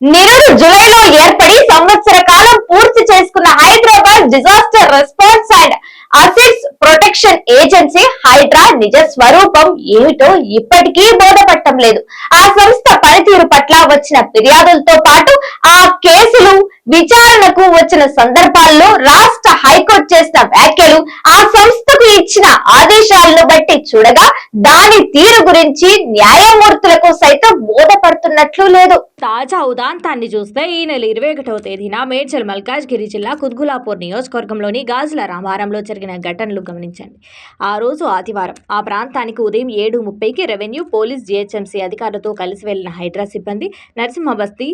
నిరుడు జులైలో ఏర్పడి సంవత్సర కాలం పూర్తి చేసుకున్న Hyderabad disaster response and assets protection agency HYDRAA నిజ స్వరూపం ఏమిటో ఇప్పటికీ బోధపట్టం లేదు. ఆ సంస్థ పనితీరు పట్ల వచ్చిన ఫిర్యాదులతో పాటు ఆ కేసులు విచారణకు వచ్చిన సందర్భాల్లో రాష్ట్ర హైకోర్టు చేసిన వ్యాఖ్యలు ఆ సంస్థకు ఇచ్చిన ఆదేశాలను బట్టి చూడగా దాని తీరు గురించి న్యాయమూర్తులకు సైతం బోధపడుతున్నట్లు లేదు. తాజా ఉదాంతాన్ని చూస్తే ఈ నెల ఇరవై ఒకటవ తేదీన మేడ్చల్ మల్కాజ్గిరి జిల్లా కుత్గులాపూర్ నియోజకవర్గంలోని గాజుల రామారంలో జరిగిన ఘటనలు గమనించండి. ఆ రోజు ఆదివారం ఆ ప్రాంతానికి ఉదయం ఏడు ముప్పైకి రెవెన్యూ పోలీస్ జీహెచ్ఎంసీ అధికారులతో కలిసి వెళ్ళిన హైడ్రా సిబ్బంది నరసింహ బస్తీ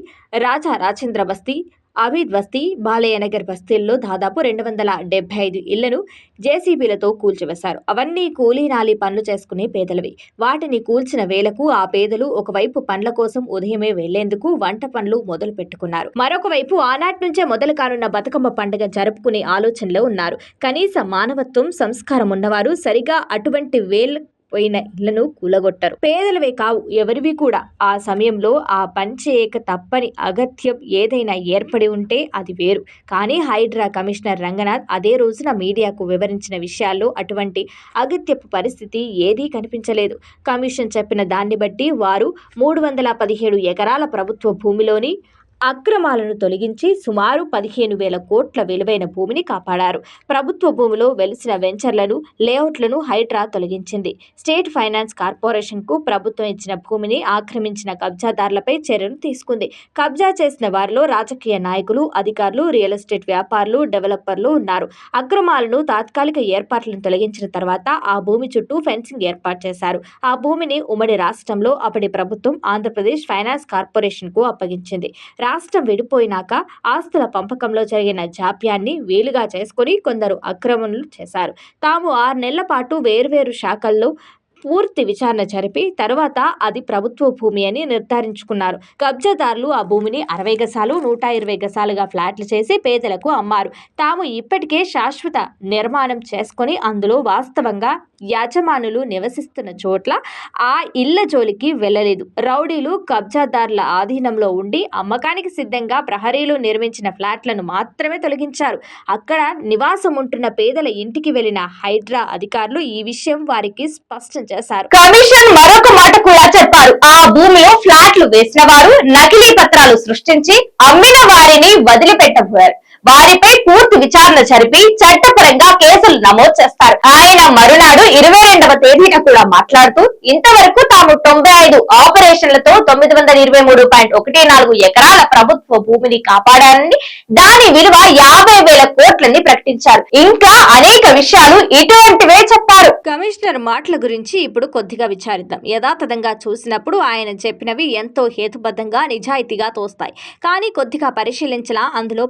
రాజా రాజేంద్ర బస్తీ అబీద్ బస్తీ బాలయ్యనగర్ బస్తీల్లో దాదాపు రెండు వందల డెబ్బై ఐదు ఇళ్ళను జేసీబీలతో కూల్చివేశారు. అవన్నీ కూలీ నాలి పనులు చేసుకునే పేదలవి. వాటిని కూల్చిన వేలకు ఆ పేదలు ఒకవైపు పండ్ల కోసం ఉదయమే వెళ్ళేందుకు వంట పనులు మొదలు పెట్టుకున్నారు. మరొకవైపు ఆనాటి నుంచే మొదలు కానున్న బతుకమ్మ పండుగ జరుపుకునే ఆలోచనలో ఉన్నారు. కనీస మానవత్వం సంస్కారం ఉన్నవారు సరిగా అటువంటి వేలు పోయిన ఇళ్ళను కూలగొట్టరు. పేదలవే కావు ఎవరివి కూడా. ఆ సమయంలో ఆ పని చేయక తప్పని అగత్యం ఏదైనా ఏర్పడి ఉంటే అది వేరు. కానీ హైడ్రా కమిషనర్ రంగనాథ్ అదే రోజున మీడియాకు వివరించిన విషయాల్లో అటువంటి అగత్యపు పరిస్థితి ఏదీ కనిపించలేదు. కమిషన్ చెప్పిన దాన్ని బట్టి వారు మూడు వందల పదిహేడు ఎకరాల ప్రభుత్వ భూమిలోని అక్రమాలను తొలగించి సుమారు పదిహేను వేల కోట్ల విలువైన భూమిని కాపాడారు. ప్రభుత్వ భూమిలో వెలిసిన వెంచర్లను లేఅవుట్లను హైడ్రా తొలగించింది. స్టేట్ ఫైనాన్స్ కార్పొరేషన్కు ప్రభుత్వం ఇచ్చిన భూమిని ఆక్రమించిన కబ్జాదారులపై చర్యలు తీసుకుంది. కబ్జా చేసిన వారిలో రాజకీయ నాయకులు అధికారులు రియల్ ఎస్టేట్ వ్యాపారులు డెవలపర్లు ఉన్నారు. అక్రమాలను తాత్కాలిక ఏర్పాట్లను తొలగించిన తర్వాత ఆ భూమి చుట్టూ ఫెన్సింగ్ ఏర్పాటు చేశారు. ఆ భూమిని ఉమ్మడి రాష్ట్రంలో అప్పటి ప్రభుత్వం ఆంధ్రప్రదేశ్ ఫైనాన్స్ కార్పొరేషన్కు అప్పగించింది. రాష్ట్రం విడిపోయినాక ఆస్తుల పంపకంలో జరిగిన జాప్యాన్ని వీలుగా చేసుకుని కొందరు అక్రమణలు చేశారు. తాము ఆరు నెలల పాటు వేర్వేరు శాఖల్లో పూర్తి విచారణ జరిపి తర్వాత అది ప్రభుత్వ భూమి అని నిర్ధారించుకున్నారు. కబ్జాదారులు ఆ భూమిని అరవై గసాలు నూట ఇరవై గసాలుగా ఫ్లాట్లు చేసి పేదలకు అమ్మారు. తాము ఇప్పటికే శాశ్వత నిర్మాణం చేసుకొని అందులో వాస్తవంగా యాజమానులు నివసిస్తున్న చోట్ల ఆ ఇళ్ళ జోలికి వెళ్ళలేదు. రౌడీలు కబ్జాదారుల ఆధీనంలో ఉండి అమ్మకానికి సిద్ధంగా ప్రహరీలు నిర్మించిన ఫ్లాట్లను మాత్రమే తొలగించారు. అక్కడ నివాసం ఉంటున్న పేదల ఇంటికి వెళ్ళిన హైడ్రా అధికారులు ఈ విషయం వారికి స్పష్టం చేశారు. కమిషన్ మరొక మాట కూడా చెప్పారు. ఆ భూమిలో ఫ్లాట్లు వేసిన వారు నకిలీ పత్రాలు సృష్టించి అమ్మిన వారిని వదిలిపెట్టబోయారు. వారిపై పూర్తి విచారణ జరిపి చట్టపరంగా కేసులు నమోదు చేస్తారు. ఆయన మరునాడు ఇరవై రెండవ తేదీన కూడా మాట్లాడుతూ ఇంతవరకు తాము తొంభై ఐదు ఆపరేషన్లతో తొమ్మిది వందల ఇరవై మూడు పాయింట్ ఒకటి నాలుగు ఎకరాల ప్రభుత్వ భూమిని కాపాడారని దాని విలువ యాభై వేల కోట్లని ప్రకటించారు. ఇంకా అనేక విషయాలు ఇటువంటివే చెప్పారు. కమిషనర్ మాటల గురించి ఇప్పుడు కొద్దిగా విచారిద్దాం. యథాతథంగా చూసినప్పుడు ఆయన చెప్పినవి ఎంతో హేతుబద్ధంగా నిజాయితీగా తోస్తాయి. కానీ కొద్దిగా పరిశీలించినా అందులో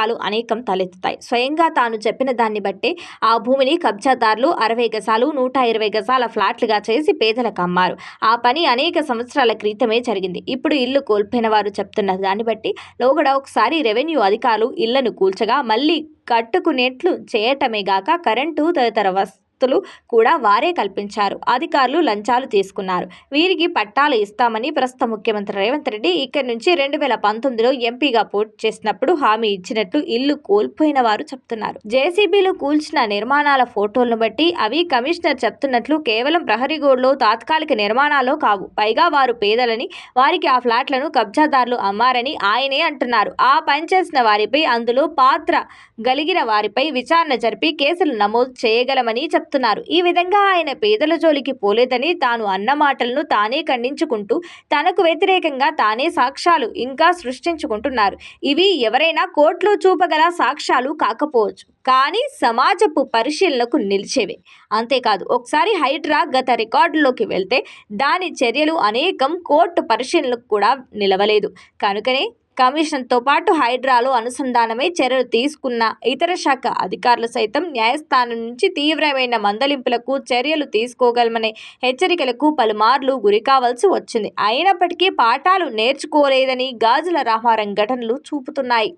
ప్రశ్నార్థకాలు అనేకం తలెత్తుతాయి. స్వయంగా తాను చెప్పిన దాన్ని బట్టే ఆ భూమిని కబ్జాదారులు అరవై గజాలు నూట ఇరవై గజాల ఫ్లాట్లుగా చేసి పేదలకు అమ్మారు. ఆ పని అనేక సంవత్సరాల క్రితమే జరిగింది. ఇప్పుడు ఇల్లు కోల్పోయిన వారు చెప్తున్న దాన్ని బట్టి లోగడ ఒకసారి రెవెన్యూ అధికారులు ఇళ్ళను కూల్చగా మళ్ళీ కట్టుకునేట్లు చేయటమే గాక కరెంటు తదితర వస్తువులు కూడా వారే కల్పించారు. అధికారులు లంచాలు తీసుకున్నారు. వీరికి పట్టాలు ఇస్తామని ప్రస్తుత ముఖ్యమంత్రి రేవంత్ రెడ్డి ఇక్కడి నుంచి రెండు వేల పంతొమ్మిదిలో ఎంపీగా పోటీ చేసినప్పుడు హామీ ఇచ్చినట్లు ఇల్లు కోల్పోయిన వారు చెప్తున్నారు. జేసీబీలు కూల్చిన నిర్మాణాల ఫోటోలను బట్టి అవి కమిషనర్ చెప్తున్నట్లు కేవలం ప్రహరీగోడ్లో తాత్కాలిక నిర్మాణాలు కావు. పైగా వారు పేదలని వారికి ఆ ఫ్లాట్లను కబ్జాదారులు అమ్మారని ఆయనే అంటున్నారు. ఆ పనిచేసిన వారిపై అందులో పాత్ర గలిగిన వారిపై విచారణ జరిపి కేసులు నమోదు చేయగలమని చెప్తున్నారు. ఈ విధంగా ఆయన పేదల జోలికి పోలేదని తాను అన్న మాటలను తానే ఖండించుకుంటూ తనకు వ్యతిరేకంగా తానే సాక్ష్యాలు ఇంకా సృష్టించుకుంటున్నారు. ఇవి ఎవరైనా కోర్టులో చూపగల సాక్ష్యాలు కాకపోవచ్చు. కానీ సమాజపు పరిశీలనకు నిలిచేవే. అంతేకాదు ఒకసారి హైడ్రా గత రికార్డులోకి వెళ్తే దాని చర్యలు అనేకం కోర్టు పరిశీలనకు కూడా నిలవలేదు. కనుకనే కమిషన్తో పాటు హైడ్రాలో అనుసంధానమై చర్యలు తీసుకున్న ఇతర శాఖ అధికారులు సైతం న్యాయస్థానం నుంచి తీవ్రమైన మందలింపులకు చర్యలు తీసుకోగలమనే హెచ్చరికలకు పలుమార్లు గురికావాల్సి వచ్చింది. అయినప్పటికీ పాఠాలు నేర్చుకోలేదని గాజుల రామారం ఘటనలు చూపుతున్నాయి.